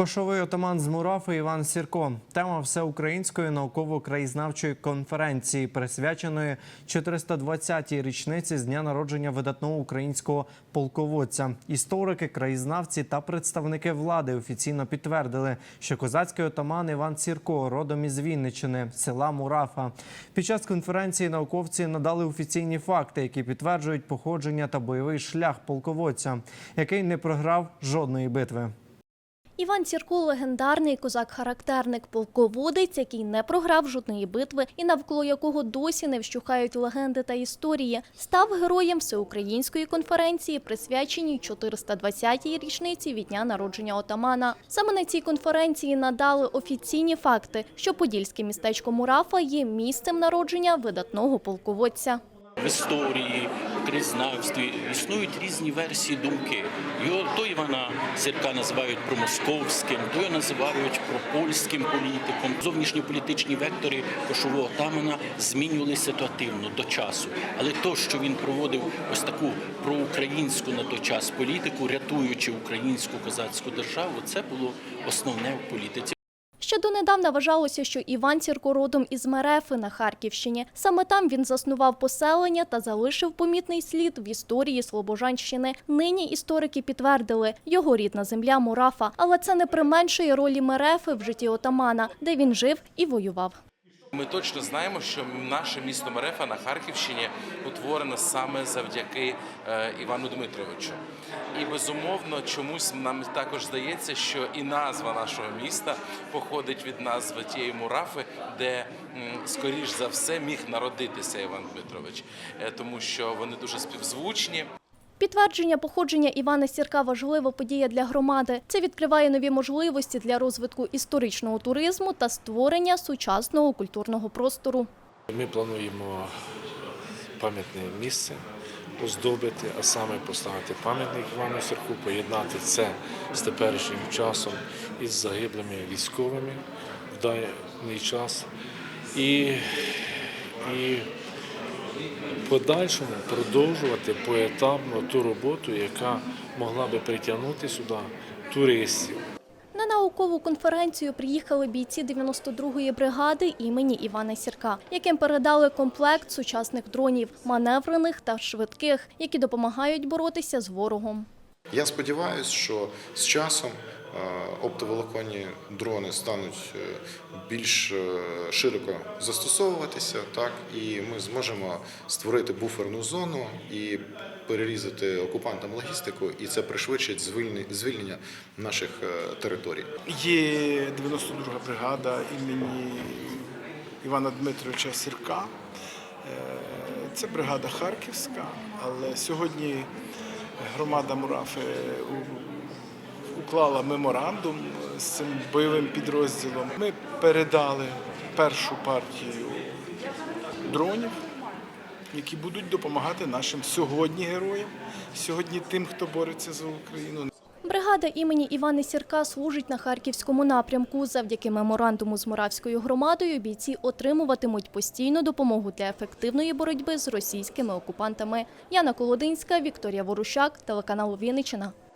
Кошовий отаман з Мурафи Іван Сірко. Тема всеукраїнської науково-краєзнавчої конференції, присвяченої 420-й річниці з дня народження видатного українського полководця. Історики, краєзнавці та представники влади офіційно підтвердили, що козацький отаман Іван Сірко родом із Вінничини, села Мурафа. Під час конференції науковці надали офіційні факти, які підтверджують походження та бойовий шлях полководця, який не програв жодної битви. Іван Сірко – легендарний козак-характерник, полководець, який не програв жодної битви і навколо якого досі не вщухають легенди та історії, став героєм всеукраїнської конференції, присвяченій 420-й річниці від дня народження отамана. Саме на цій конференції надали офіційні факти, що подільське містечко Мурафа є місцем народження видатного полководця. В історії, в існують різні версії думки. Його то Івана Сірка називають промосковським, то його називають пропольським політиком. Зовнішньополітичні вектори кошового тамана змінювалися ситуативно до часу. Але то, що він проводив ось таку проукраїнську на той час політику, рятуючи українську козацьку державу, це було основне в політиці. Ще донедавна вважалося, що Іван Сірко родом із Мерефи на Харківщині. Саме там він заснував поселення та залишив помітний слід в історії Слобожанщини. Нині історики підтвердили його рідна земля Мурафа, але це не применшує ролі Мерефи в житті отамана, де він жив і воював. Ми точно знаємо, що наше місто Мерефа на Харківщині утворене саме завдяки е, Івану Дмитровичу. І безумовно, чомусь нам також здається, що і назва нашого міста походить від назви тієї мурафи, де скоріш за все міг народитися Іван Дмитрович, Е, тому що вони дуже співзвучні. Підтвердження походження Івана Сірка важлива подія для громади. Це відкриває нові можливості для розвитку історичного туризму та створення сучасного культурного простору. Ми плануємо пам'ятне місце оздобити, а саме поставити пам'ятник Івану Сірку, поєднати це з теперішнім часом із загиблими військовими в даний час. І, і подальшому продовжувати поетапно ту роботу, яка могла би притягнути сюди туристів. На наукову конференцію приїхали бійці 92-ї бригади імені Івана Сірка, яким передали комплект сучасних дронів, маневрених та швидких, які допомагають боротися з ворогом. Я сподіваюся, що з часом оптоволоконні дрони стануть е, більш е, широко застосовуватися, так і ми зможемо створити буферну зону і перерізати окупантам логістику, і це пришвидшить звільнення наших е, територій. Є 92 бригада імені Івана Дмитровича Сірка. Це бригада Харківська, але сьогодні громада Мурафи у- уклала меморандум з цим бойовим підрозділом. Ми передали першу партію дронів, які будуть допомагати нашим сьогодні героям, сьогодні тим, хто бореться за Україну. Бригада імені Івана Сірка служить на харківському напрямку. Завдяки меморандуму з Моравською громадою бійці отримуватимуть постійну допомогу для ефективної боротьби з російськими окупантами. Яна Колодинська, Вікторія Ворущак, телеканал Вінниччина.